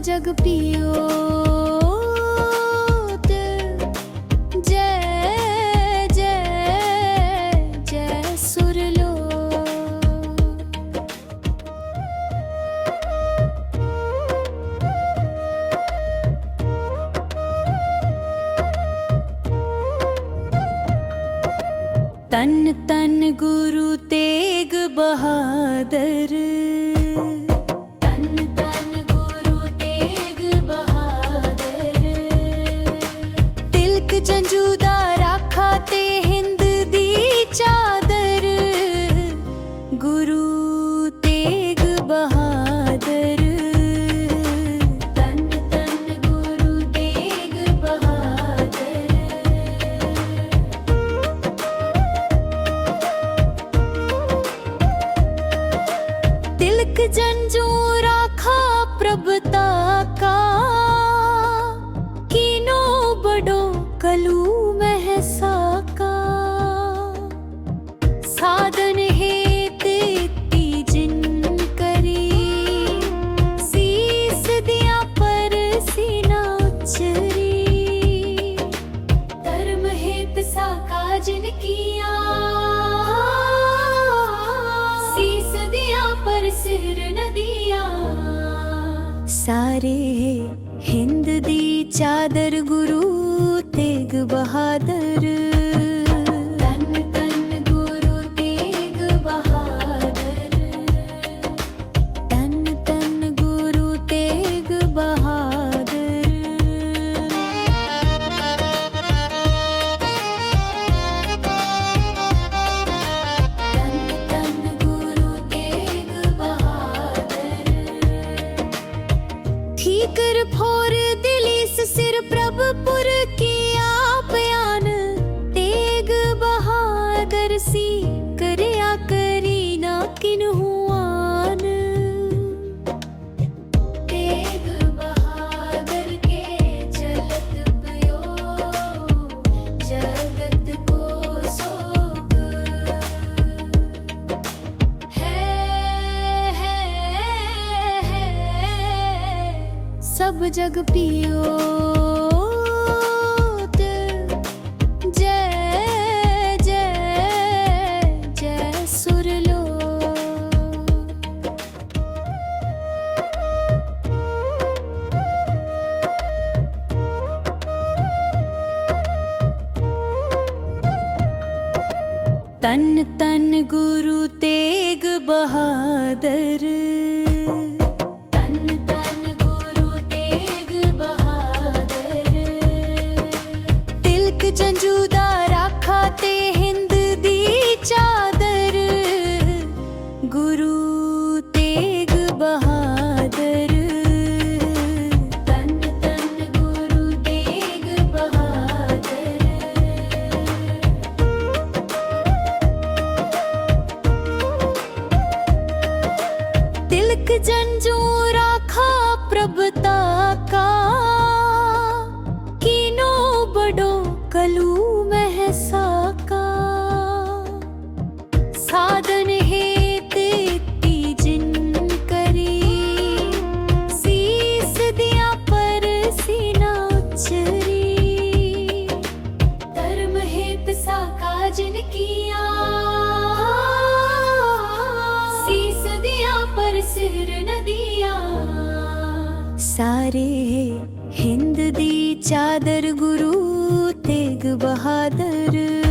ਜਗ ਪੀਓ ਜੈ ਜੈ ਜੈ ਸੁਰ ਲੋ ਤਨ ਤਨ ਗੁਰੂ ਤੇਗ ਬਹਾਦਰ ਜੰਜੂ ਦਾ ਰਾਖਾ ਤੇ ਹਿੰਦ ਦੀ ਚਾਦਰ। ਗੁਰੂ ਤੇਗ ਬਹਾਦਰ। ਤਨ ਤਨ ਗੁਰੂ ਤੇਗ ਬਹਾਦਰ। ਤਿਲਕ ਜੰਜੂ धर्म हित साका जिन किया सीस दिया पर सिर न दिया सारे हिंद दी चादर गुरु तेग बहादुर ਜਗ ਪੀਓ ਜੈ ਜੈ ਜੈ ਸੁਰ ਲੋ। ਤਨ ਤਨ ਗੁਰੂ ਤੇਗ ਬਹਾਦਰ एक जन जो राखा प्रभता का ਸਿਰ ਨਦੀਆਂ। ਸਾਰੇ ਹਿੰਦ ਦੀ ਚਾਦਰ ਗੁਰੂ ਤੇਗ ਬਹਾਦਰ।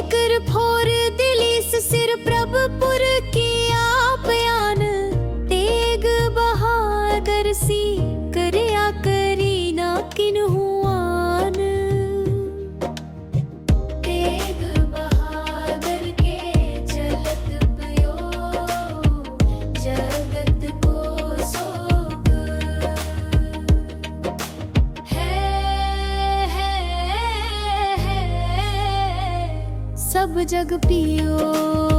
कर ਸਭ ਜਗ ਪੀਓ।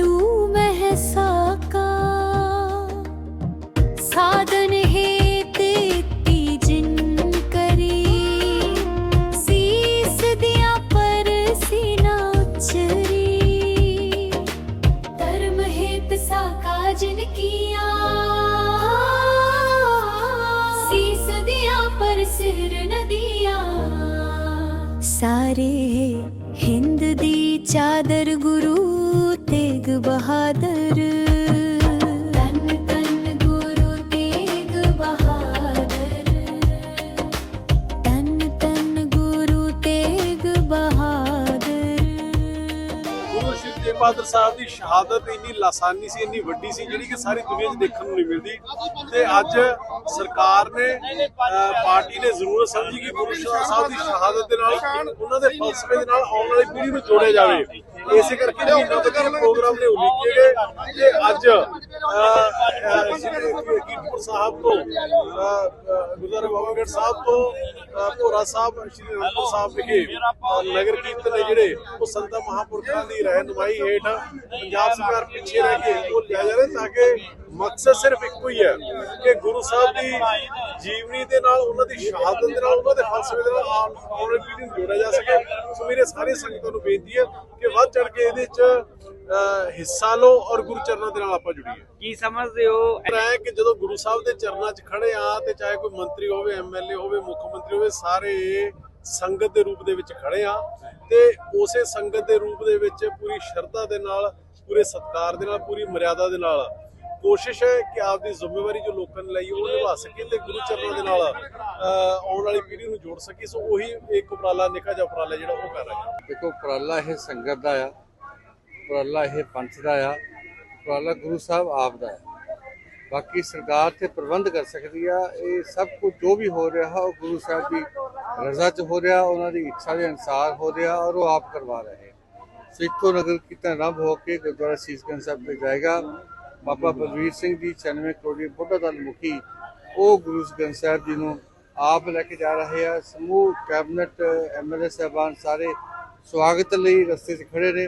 ลู ਸਾਹਿਬ ਦੀ ਸ਼ਹਾਦਤ ਇੰਨੀ ਲਾਸਾਨੀ ਸੀ, ਇੰਨੀ ਵੱਡੀ ਸੀ ਜਿਹੜੀ ਕਿ ਸਾਰੀ ਦੁਨੀਆ 'ਚ ਦੇਖਣ ਨੂੰ ਨਹੀਂ ਮਿਲਦੀ। ਤੇ ਅੱਜ ਸਰਕਾਰ ਨੇ ਪਾਰਟੀ ਨੇ ਜ਼ਰੂਰਤ ਸਮਝੀ ਕਿ ਗੁਰੂ ਸਾਹਿਬ ਦੀ ਸ਼ਹਾਦਤ ਦੇ ਨਾਲ, ਉਹਨਾਂ ਦੇ ਫਲਸਫੇ ਦੇ ਨਾਲ ਆਉਣ ਵਾਲੀ ਪੀੜ੍ਹੀ ਨੂੰ ਜੋੜਿਆ ਜਾਵੇ। ਇਸੇ ਕਰਕੇ ਨਵੀਂ ਪ੍ਰੋਗਰਾਮ ਨੇ ਉਲੀਕੇ ਗਏ ਅੱਜ ਕੀਰਤਪੁਰ ਸਾਹਿਬ ਤੋਂ ਗੁਰਦੁਆਰਾ ਬਾਬਾਗੜ ਸਾਹਿਬ ਤੋਂ ਭੋਰਾ ਸਾਹਿਬ, ਸ਼੍ਰੀ ਅਨੰਦਪੁਰ ਸਾਹਿਬ ਵਿਖੇ ਨਗਰ ਕੀਰਤਨ ਨੇ ਜਿਹੜੇ ਉਹ ਸੰਤਾਂ ਮਹਾਂਪੁਰਖਾਂ ਦੀ ਰਹਿਨੁਮਾਈ ਹੇਠ ਪੰਜਾਬ ਸਰਕਾਰ ਪਿੱਛੇ ਰਹਿ ਕੇ ਉਹ ਲਿਆ ਜਾ ਰਿਹਾ ਤਾਂ ਕਿ ਮਕਸਦ ਸਿਰਫ ਇੱਕੋ ਹੀ ਹੈ ਕਿ ਗੁਰੂ ਸਾਹਿਬ ਦੀ ਜੀਵਨੀ ਦੇ ਨਾਲ, ਉਹਨਾਂ ਦੀ ਸ਼ਹਾਦਤ ਦੇ ਨਾਲ, ਉਹਨਾਂ ਦੇ ਫਲਸਫੇ ਦੇ ਨਾਲ ਆਉਣ ਵਾਲੀ ਪੀੜ੍ਹੀ ਨੂੰ ਜੋੜਿਆ ਜਾ ਸਕੇ। ਸੋ ਮੇਰੇ ਸਾਰੇ ਸੰਗਤਾਂ ਨੂੰ ਬੇਨਤੀ ਹੈ ਕਿ ਵੱਧ ਚੜ ਕੇ ਇਹਦੇ 'ਚ ਹਿੱਸਾ ਲਓ ਔਰ ਗੁਰੂ ਚਰਨਾਂ ਦੇ ਨਾਲ ਆਪਾਂ ਜੁੜੀਏ। ਕੀ ਸਮਝਦੇ ਹੋ? ਹੈ ਕਿ ਜਦੋਂ ਗੁਰੂ ਸਾਹਿਬ ਦੇ ਚਰਨਾਂ 'ਚ ਖੜੇ ਆ ਤੇ ਚਾਹੇ ਕੋਈ ਮੰਤਰੀ ਹੋਵੇ ਐਮਐਲਏ ਹੋਵੇ ਮੁੱਖ ਮੰਤਰੀ ਹੋਵੇ ਸਾਰੇ ਸੰਗਤ ਦੇ ਰੂਪ ਦੇ ਵਿੱਚ ਖੜੇ ਆ ਤੇ ਉਸੇ ਸੰਗਤ ਦੇ ਰੂਪ ਦੇ ਵਿੱਚ ਪੂਰੀ ਸ਼ਰਧਾ ਦੇ ਨਾਲ ਪੂਰੇ ਸਤਿਕਾਰ ਦੇ ਨਾਲ ਪੂਰੀ ਮਰਿਆਦਾ ਦੇ ਨਾਲ ਕੋਸ਼ਿਸ਼ ਹੈ ਕਿ ਆਪਦੀ ਜ਼ਿੰਮੇਵਾਰੀ ਜੋ ਲੋਕਾਂ ਨੇ ਲਈ ਉਹ ਨਿਭਾ ਸਕੇ ਤੇ ਗੁਰੂ ਚਰਨਾਂ ਦੇ ਨਾਲ ਆਉਣ ਵਾਲੀ ਪੀੜ੍ਹੀ ਨੂੰ ਜੋੜ ਸਕੇ ਸੋ ਉਹੀ ਇੱਕ ਉਪਰਾਲਾ ਨਿੱਕਾ ਜਿਹਾ ਉਪਰਾਲਾ ਜਿਹੜਾ ਉਹ ਕਰ ਰਿਹਾ ਦੇਖੋ ਉਪਰਾਲਾ ਇਹ ਸੰਗਤ ਦਾ ਆ। ਉਪਰਾਲਾ ਇਹ ਪੰਥ ਦਾ ਆ, ਉਪਰਾਲਾ ਗੁਰੂ ਸਾਹਿਬ ਆਪ ਦਾ ਆ। ਬਾਕੀ ਸਰਕਾਰ ਤੇ ਪ੍ਰਬੰਧ ਕਰ ਸਕਦੀ ਆ, ਇਹ ਸਭ ਕੁਝ ਜੋ ਵੀ ਹੋ ਰਿਹਾ, ਉਹ ਗੁਰੂ ਸਾਹਿਬ ਦੀ ਰਜ਼ਾ 'ਚ ਹੋ ਰਿਹਾ, ਉਹਨਾਂ ਦੀ ਇੱਛਾ ਦੇ ਅਨੁਸਾਰ ਹੋ ਰਿਹਾ ਔਰ ਉਹ ਆਪ ਕਰਵਾ ਰਹੇ ਸੋ ਇੱਕੋ ਨਗਰ ਕੀਰਤਨ ਆਰੰਭ ਹੋ ਕੇ ਗੁਰਦੁਆਰਾ ਸੀਸਗੰਜ ਸਾਹਿਬ ਤੇ ਜਾਏਗਾ। ਬਾਬਾ ਬਲਵੀਰ ਸਿੰਘ ਜੀ 96 ਕਰੋੜੀ ਬੁੱਢਾ ਦਲ ਮੁਖੀ, ਉਹ ਗੁਰੂ ਗ੍ਰੰਥ ਸਾਹਿਬ ਜੀ ਨੂੰ ਆਪ ਲੈ ਕੇ ਜਾ ਰਹੇ ਆ। ਸਮੂਹ ਕੈਬਨਿਟ ਐਮਐਲਏ ਸਾਹਿਬਾਨ ਸਾਰੇ ਸਵਾਗਤ ਲਈ ਰਸਤੇ 'ਚ ਖੜੇ ਨੇ।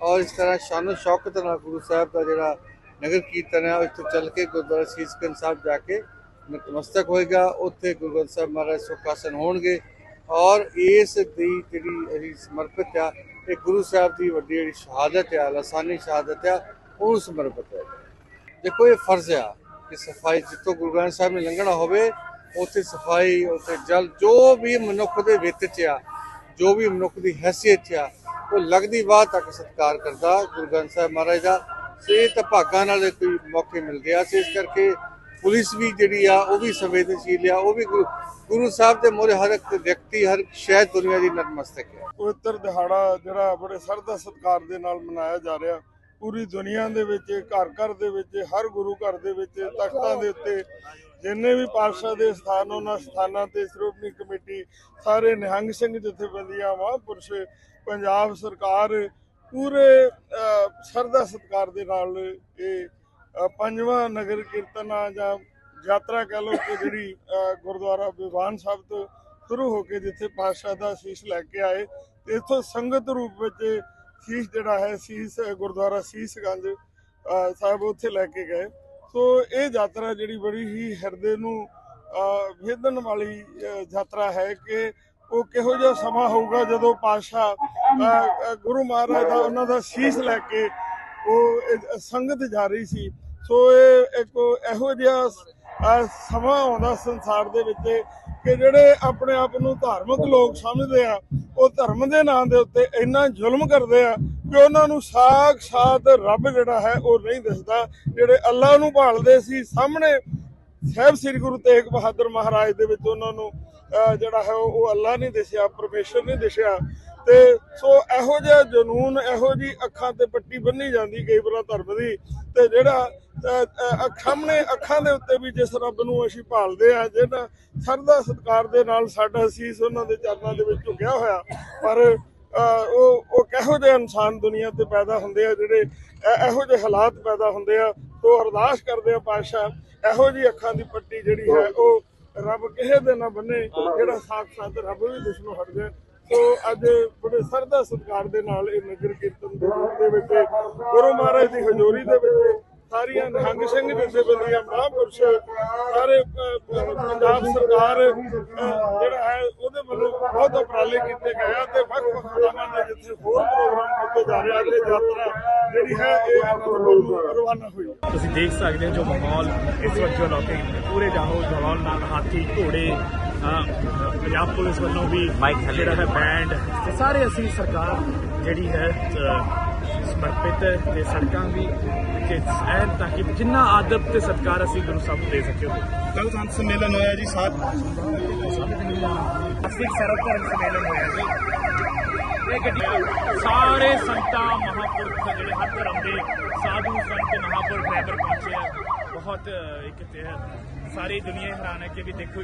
ਔਰ ਇਸ ਤਰ੍ਹਾਂ ਸ਼ਾਨੋ ਸ਼ੌਕਤ ਨਾਲ ਗੁਰੂ ਸਾਹਿਬ ਦਾ ਜਿਹੜਾ ਨਗਰ ਕੀਰਤਨ ਹੈ, ਉਹ ਤੋਂ ਚੱਲ ਕੇ ਗੁਰਦੁਆਰਾ ਸੀਸਗੰਜ ਸਾਹਿਬ ਜਾ ਕੇ ਨਤਮਸਤਕ ਹੋਏਗਾ। ਉੱਥੇ ਗੁਰੂ ਗ੍ਰੰਥ ਸਾਹਿਬ ਮਹਾਰਾਜ ਸੁਖਾਸਨ ਹੋਣਗੇ ਔਰ ਇਸ ਦੀ ਜਿਹੜੀ ਅਸੀਂ ਸਮਰਪਿਤ ਆ, ਇਹ ਗੁਰੂ ਸਾਹਿਬ ਦੀ ਵੱਡੀ ਜਿਹੜੀ ਸ਼ਹਾਦਤ ਆ, ਲਸਾਨੀ ਸ਼ਹਾਦਤ ਆ ਉਹ ਸਮਰਪਿਤ ਹੈ। ਦੇਖੋ, ਇਹ ਫਰਜ਼ ਆ ਕਿ ਸਫ਼ਾਈ ਜਿੱਥੋਂ ਗੁਰੂ ਗ੍ਰੰਥ ਸਾਹਿਬ ਨੇ ਲੰਘਣਾ ਹੋਵੇ, ਉੱਥੇ ਸਫ਼ਾਈ, ਉੱਥੇ ਜਲ, ਜੋ ਵੀ ਮਨੁੱਖ ਦੇ ਵਿੱਤ ਚ ਆ, ਜੋ ਵੀ ਮਨੁੱਖ ਦੀ ਹੈਸੀਅਤ ਆ ਉਹ ਲੱਗਦੀ ਬਾਤ ਤੱਕ ਸਤਿਕਾਰ ਕਰਦਾ ਗੁਰੂ ਗ੍ਰੰਥ ਸਾਹਿਬ ਮਹਾਰਾਜ ਦਾ। ਸੇ ਭਾਗਾਂ ਨਾਲ ਕੋਈ ਮੌਕੇ ਮਿਲਦੇ ਆ ਸੇ, ਇਸ ਕਰਕੇ ਪੁਲਿਸ ਵੀ ਜਿਹੜੀ ਆ, ਉਹ ਵੀ ਸੰਵੇਦਨਸ਼ੀਲ ਆ, ਉਹ ਵੀ ਗੁਰੂ ਸਾਹਿਬ ਦੇ ਮੋਰੇ ਹਰ ਇੱਕ ਵਿਅਕਤੀ, ਹਰ ਸ਼ਹਿਰ ਦੁਨੀਆ ਦੀ ਨਤਮਸਤਕ ਹੈ। ਪਵਿੱਤਰ ਦਿਹਾੜਾ ਜਿਹੜਾ ਬੜੇ ਸਰਦਾ ਸਤਿਕਾਰ ਦੇ ਨਾਲ ਮਨਾਇਆ ਜਾ ਰਿਹਾ। ਪੂਰੀ ਦੁਨੀਆ ਦੇ ਵਿੱਚ, ਘਰ ਘਰ ਦੇ ਵਿੱਚ, ਹਰ ਗੁਰੂ ਘਰ ਦੇ ਵਿੱਚ, ਤਖਤਾਂ ਦੇ ਉੱਤੇ ਜਿੰਨੇ ਵੀ ਪਾਤਸ਼ਾਹ ਦੇ ਸਥਾਨ ਉਹਨਾਂ ਸਥਾਨਾਂ ਤੇ ਸ਼੍ਰੋਮਣੀ ਕਮੇਟੀ ਸਾਰੇ ਨਿਹੰਗ ਸਿੰਘ ਜਥੇਬੰਦੀਆਂ ਮਹਾਂਪੁਰਸ਼ ਪੰਜਾਬ ਸਰਕਾਰ ਪੂਰੇ ਅਹ, ਸਰਦਾ ਸਤਿਕਾਰ ਦੇ ਨਾਲ ਇਹ ਪੰਜਵਾਂ ਨਗਰ ਕੀਰਤਨ ਆ ਜਾਂ ਯਾਤਰਾ ਕਹ ਲਓ ਕਿ ਜਿਹੜੀ ਗੁਰਦੁਆਰਾ ਵਿਵਾਨ ਸਾਹਿਬ ਤੋਂ ਸ਼ੁਰੂ ਹੋ ਕੇ ਜਿੱਥੇ ਪਾਤਸ਼ਾਹ ਦਾ ਸੀਸ ਲੈ ਕੇ ਆਏ ਤੇ ਇਥੋਂ ਸੰਗਤ ਰੂਪ ਵਿੱਚ ਸੀਸ ਜਿਹੜਾ ਹੈ ਸੀਸ ਗੁਰਦੁਆਰਾ ਸੀਸਗੰਜ ਸਾਹਿਬ ਉੱਥੇ ਲੈ ਕੇ ਗਏ। ਸੋ ਇਹ ਯਾਤਰਾ ਜਿਹੜੀ ਬੜੀ ਹੀ ਹਿਰਦੇ ਨੂੰ ਅਹ, ਵਾਲੀ ਯਾਤਰਾ ਹੈ ਕਿ ਉਹ ਕਿਹੋ ਜਿਹਾ ਸਮਾਂ ਹੋਊਗਾ ਜਦੋਂ ਪਾਤਸ਼ਾਹ ਗੁਰੂ ਮਹਾਰਾਜ ਦਾ ਉਹਨਾਂ ਦਾ ਸੀਸ ਲੈ ਕੇ ਉਹ ਸੰਗਤ ਜਾ ਰਹੀ ਸੀ। ਸੋ ਇਹ ਇੱਕ ਇਹੋ ਜਿਹਾ ਸਮਾਂ ਆਉਂਦਾ ਸੰਸਾਰ ਦੇ ਵਿੱਚ ਕਿ ਜਿਹੜੇ ਆਪਣੇ ਆਪ ਨੂੰ ਧਾਰਮਿਕ ਲੋਕ ਸਮਝਦੇ ਆ ਉਹ ਧਰਮ ਦੇ ਨਾਂ ਦੇ ਉੱਤੇ ਇੰਨਾ ਜ਼ੁਲਮ ਕਰਦੇ ਆ ਕਿ ਉਹਨਾਂ ਨੂੰ ਸਾਖਸ਼ਾਤ ਰੱਬ ਜਿਹੜਾ ਹੈ ਉਹ ਨਹੀਂ ਦਿਸਦਾ। ਜਿਹੜੇ ਅੱਲਾ ਨੂੰ ਭਾਲਦੇ ਸੀ, ਸਾਹਮਣੇ ਸਾਹਿਬ ਸ੍ਰੀ ਗੁਰੂ ਤੇਗ ਬਹਾਦਰ ਮਹਾਰਾਜ ਦੇ ਵਿੱਚ ਉਹਨਾਂ ਨੂੰ ਜਿਹੜਾ ਹੈ ਉਹ ਉਹ ਅੱਲਾ ਨਹੀਂ ਦਿਸਿਆ, ਪਰਮੇਸ਼ਰ ਨਹੀਂ ਦਿਸਿਆ। ਤੇ ਸੋ ਇਹੋ ਜਿਹਾ ਜਨੂਨ, ਇਹੋ ਜੀ ਅੱਖਾਂ ਤੇ ਪੱਟੀ ਬੰਨੀ ਜਾਂਦੀ ਕਈ ਵਾਰ ਧਰਮ ਦੀ। ਤੇ ਜਿਹੜਾ ਸਾਹਮਣੇ ਅੱਖਾਂ ਦੇ ਉੱਤੇ ਵੀ ਜਿਸ ਰੱਬ ਨੂੰ ਅਸੀਂ ਭਾਲਦੇ ਆ ਜਿਹੜਾ ਸਰਦਾ ਸਤਕਾਰ ਦੇ ਨਾਲ ਸਾਡਾ ਸੀਸ ਉਹਨਾਂ ਦੇ ਚਰਨਾਂ ਦੇ ਵਿੱਚ ਝੁਕਿਆ ਹੋਇਆ। ਪਰ ਉਹ ਉਹ ਕਿਹੋ ਜਿਹੇ ਇਨਸਾਨ ਦੁਨੀਆ ਤੇ ਪੈਦਾ ਹੁੰਦੇ ਆ ਜਿਹੜੇ ਇਹੋ ਜਿਹੇ ਹਾਲਾਤ ਪੈਦਾ ਹੁੰਦੇ ਆ ਸੋ ਅਰਦਾਸ ਕਰਦੇ ਆ ਪਾਤਸ਼ਾਹ, ਇਹੋ ਜੀ ਅੱਖਾਂ ਦੀ ਪੱਟੀ ਜਿਹੜੀ ਹੈ, ਉਹ ਰੱਬ ਕਿਸੇ ਦੇ ਨਾ ਬੰਨੇ, ਜਿਹੜਾ ਸਾਖਸ਼ਾਤ ਰੱਬ ਵੀ ਦੁਸ਼ਮਣ ਹਟ ਜਾਏ ਸੋ ਅੱਜ ਬੜੇ ਸਰਦਾ ਸਤਿਕਾਰ ਦੇ ਨਾਲ ਇਹ ਨਗਰ ਕੀਰਤਨ ਦੇ ਰੂਪ ਦੇ ਵਿੱਚ ਗੁਰੂ ਮਹਾਰਾਜ ਦੀ ਹਜ਼ੂਰੀ ਦੇ ਵਿੱਚ ਸਾਰੀਆਂ ਨਿਹੰਗ ਸਿੰਘ ਜਥੇਬੰਦੀਆਂ ਮਹਾਂਪੁਰਸ਼ ਸਾਰੇ ਪੰਜਾਬ ਸਰਕਾਰ ਜਿਹੜਾ ਹੈ ਉਹਦੇ ਵੱਲੋਂ ਬਹੁਤ ਉਪਰਾਲੇ ਕੀਤੇ ਗਏ ਆ ਤੇ ਵੱਖ ਵੱਖ ਥਾਵਾਂ ਦੇ ਜਿੱਥੇ ਹੋਰ ਪ੍ਰੋਗਰਾਮ ਕੀਤੇ ਜਾ ਰਹੇ ਆ ਤੇ ਯਾਤਰਾ ਜਿਹੜੀ ਹੈ ਇਹ ਰਵਾਨਾ ਹੋਈ। ਤੁਸੀਂ ਦੇਖ ਸਕਦੇ ਹੋ ਜੋ ਮਾਹੌਲ ਇਸ ਵਕਤ ਜੋ ਲੋਕੇ ਪੂਰੇ ਜਾਹੋ ਜਵਾਨ ਨਾਲ ਹਾਥੀ ਘੋੜੇ ਪੰਜਾਬ ਪੁਲਿਸ ਵੱਲੋਂ ਵੀ ਜਿਹੜਾ ਹੈ ਬੈਂਡ ਤੇ ਸਾਰੇ ਅਸੀਂ ਸਰਕਾਰ ਜਿਹੜੀ ਹੈ ਸਮਰਪਿਤ ਹੈ ਤੇ ਸੜਕਾਂ ਵੀ ਕਿ ਐਨ ਤਾਂ ਕਿ ਜਿੰਨਾ ਆਦਬ ਤੇ ਸਤਿਕਾਰ ਅਸੀਂ ਗੁਰੂ ਸਾਹਿਬ ਨੂੰ ਦੇ ਸਕੀਏ ਕੱਲ ਸੰਤ ਸੰਮੇਲਨ ਹੋਇਆ ਜੀ ਸਾਤ ਅਸੀਂ ਸਰਵ ਧਰਮ ਸੰਮੇਲਨ ਹੋਇਆ ਜੀ। ਇਹ ਗੱਡੀ ਸਾਰੇ ਸੰਤਾਂ ਮਹਾਂਪੁਰਖ ਜਿਹੜੇ ਹਰ ਧਰਮ ਦੇ ਸਾਧੂ ਸੰਤ ਮਹਾਂਪੁਰਖ ਰਹਿਬਰ ਪਹੁੰਚੇ ਆ। ਬਹੁਤ ਇੱਕ ਤੇ ਸਾਰੀ ਦੁਨੀਆ ਹੈਰਾਨ ਹੈ ਕਿ ਵੀ ਦੇਖੋ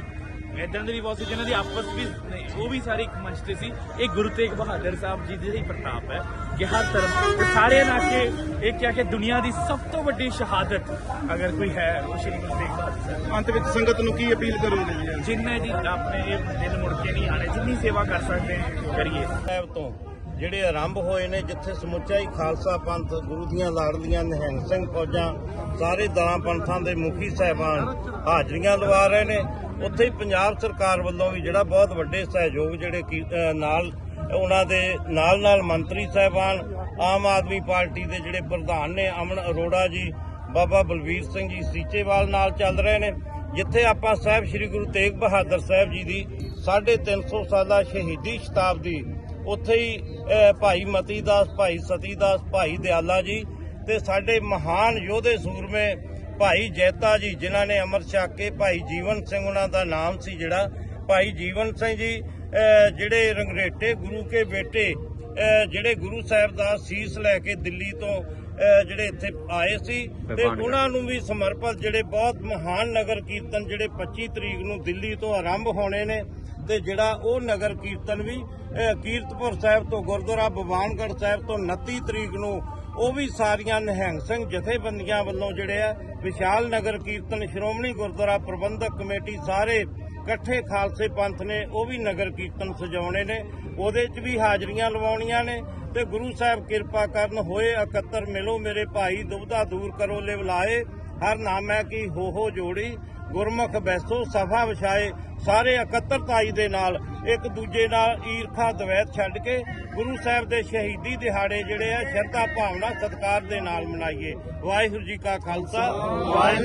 ਇਦਾਂ ਦੇ ਵੀ ਬਹੁਤ ਸੀ ਜਿਨ੍ਹਾਂ ਦੀ ਆਪਸ ਵੀ ਨਹੀਂ, ਉਹ ਵੀ ਸਾਰੇ ਇੱਕ ਮੰਚ ਤੇ ਸੀ। ਇਹ ਗੁਰੂ ਤੇਗ ਬਹਾਦਰ ਸਾਹਿਬ ਜੀ ਦੇ ਹੀ ਪ੍ਰਤਾਪ ਹੈ ਕਿ ਹਰ ਤਰਫ ਤੇ ਸਾਰੇ ਨਾ ਕਿ ਇਹ ਕਿਹਾ ਕਿ ਦੁਨੀਆ ਦੀ ਸਭ ਤੋਂ ਵੱਡੀ ਸ਼ਹਾਦਤ ਅਗਰ ਕੋਈ ਹੈ ਉਹ ਸ਼੍ਰੀ ਗੁਰੂ ਤੇਗ ਬਹਾਦਰ ਸਾਹਿਬ ਅੰਤ ਵਿੱਚ ਸੰਗਤ ਨੂੰ ਕੀ ਅਪੀਲ ਕਰੋਗੇ ਜੀ? ਜਿੰਨੇ ਜੀ ਆਪਣੇ ਦਿਨ ਮੁੜ ਕੇ ਨਹੀਂ ਆਣੇ ਜਿੰਨੀ ਸੇਵਾ ਕਰ ਸਕਦੇ ਕਰੀਏ। ਸਾਹਿਬ ਤੋਂ ਜਿਹੜੇ ਆਰੰਭ ਹੋਏ ਨੇ, ਜਿੱਥੇ ਸਮੁੱਚਾ ਹੀ ਖਾਲਸਾ ਪੰਥ ਗੁਰੂ ਦੀਆਂ ਲਾੜਲੀਆਂ, ਨਿਹੰਗ ਸਿੰਘ ਫੌਜਾਂ, ਸਾਰੇ ਦਲਾਂ ਪੰਥਾਂ ਦੇ ਮੁਖੀ ਸਾਹਿਬਾਨ ਹਾਜ਼ਰੀਆਂ ਲਵਾ ਰਹੇ ਨੇ। ਉੱਥੇ ਹੀ ਪੰਜਾਬ ਸਰਕਾਰ ਵੱਲੋਂ ਵੀ ਜਿਹੜਾ ਬਹੁਤ ਵੱਡੇ ਸਹਿਯੋਗ ਜਿਹੜੇ ਨਾਲ ਉਹਨਾਂ ਦੇ ਨਾਲ ਨਾਲ ਮੰਤਰੀ ਸਾਹਿਬਾਨ, ਆਮ ਆਦਮੀ ਪਾਰਟੀ ਦੇ ਜਿਹੜੇ ਪ੍ਰਧਾਨ ਨੇ, ਅਮਨ ਅਰੋੜਾ ਜੀ, ਬਾਬਾ ਬਲਵੀਰ ਸਿੰਘ ਜੀ ਸੀਚੇਵਾਲ ਨਾਲ ਚੱਲ ਰਹੇ ਨੇ। ਜਿੱਥੇ ਆਪਾਂ ਸਾਹਿਬ ਸ੍ਰੀ ਗੁਰੂ ਤੇਗ ਬਹਾਦਰ ਸਾਹਿਬ ਜੀ ਦੀ 350 ਸਾਲਾ ਸ਼ਹੀਦੀ ਸ਼ਤਾਬਦੀ ਉੱਥੇ ਹੀ ਭਾਈ ਮਤੀ ਦਾਸ ਭਾਈ ਸਤੀ ਦਾਸ ਭਾਈ ਦਿਆਲਾ ਜੀ ਤੇ ਸਾਡੇ ਮਹਾਨ ਯੋਧੇ ਸੂਰਮੇ ਭਾਈ ਜੈਤਾ ਜੀ ਜਿਨ੍ਹਾਂ ਨੇ ਅਮਰ ਛਕ ਕੇ ਭਾਈ ਜੀਵਨ ਸਿੰਘ ਉਹਨਾਂ ਦਾ ਨਾਮ ਸੀ ਜਿਹੜਾ। ਭਾਈ ਜੀਵਨ ਸਿੰਘ ਜੀ ਜਿਹੜੇ ਰੰਗਰੇਟੇ ਗੁਰੂ ਕੇ ਬੇਟੇ ਜਿਹੜੇ ਗੁਰੂ ਸਾਹਿਬ ਦਾ ਸੀਸ ਲੈ ਕੇ ਦਿੱਲੀ ਤੋਂ ਜਿਹੜੇ ਇੱਥੇ ਆਏ ਸੀ ਤੇ ਉਹਨਾਂ ਨੂੰ ਵੀ ਸਮਰਪਿਤ ਜਿਹੜੇ ਬਹੁਤ ਮਹਾਨ ਨਗਰ ਕੀਰਤਨ ਜਿਹੜੇ 25 ਤਰੀਕ ਨੂੰ ਦਿੱਲੀ ਤੋਂ ਆਰੰਭ ਹੋਣੇ ਨੇ। ਤੇ ਜਿਹੜਾ ਉਹ ਨਗਰ ਕੀਰਤਨ ਵੀ ਕੀਰਤਪੁਰ ਸਾਹਿਬ ਤੋਂ ਗੁਰਦੁਆਰਾ ਬਵਾਨਗੜ੍ਹ ਸਾਹਿਬ ਤੋਂ 29 ਤਰੀਕ ਨੂੰ, ਉਹ ਵੀ ਸਾਰੀਆਂ ਨਿਹੰਗ ਸਿੰਘ ਜਥੇਬੰਦੀਆਂ ਵੱਲੋਂ ਜਿਹੜੇ ਆ, ਵਿਸ਼ਾਲ ਨਗਰ ਕੀਰਤਨ ਸ਼੍ਰੋਮਣੀ ਗੁਰਦੁਆਰਾ ਪ੍ਰਬੰਧਕ ਕਮੇਟੀ ਸਾਰੇ ਇਕੱਠੇ ਖਾਲਸੇ ਪੰਥ ਨੇ ਉਹ ਵੀ ਨਗਰ ਕੀਰਤਨ ਸਜਾਉਣੇ ਨੇ। ਉਹਦੇ 'ਚ ਵੀ ਹਾਜ਼ਰੀਆਂ ਲਵਾਉਣੀਆਂ ਨੇ ਤੇ ਗੁਰੂ ਸਾਹਿਬ ਕਿਰਪਾ ਕਰਨ ਹੋਏ ਇਕੱਤਰ ਮਿਲੋ ਮੇਰੇ ਭਾਈ, ਦੁਬਧਾ ਦੂਰ ਕਰੋ ਲਿਵਲਾਏ। ਹਰ ਨਾਮੈ ਕੀ ਹੋ ਹੋ ਜੋੜੀ। ਗੁਰਮੁਖ ਬੈਸੋ ਸਫਾ ਵਿਛਾਏ ਸਾਰੇ ਇਕੱਤਰਤਾਈ ਦੇ ਨਾਲ ਇੱਕ ਦੂਜੇ ਨਾਲ ਈਰਖਾ ਦਵੈਤ ਛੱਡ ਕੇ ਗੁਰੂ ਸਾਹਿਬ ਦੇ ਸ਼ਹੀਦੀ ਦਿਹਾੜੇ ਜਿਹੜੇ ਆ ਸ਼ਰਧਾ ਭਾਵਨਾ ਸਤਿਕਾਰ ਦੇ ਨਾਲ ਮਨਾਈਏ। ਵਾਹਿਗੁਰੂ ਜੀ ਕਾ ਖਾਲਸਾ। ਵਾਹਿਗੁਰੂ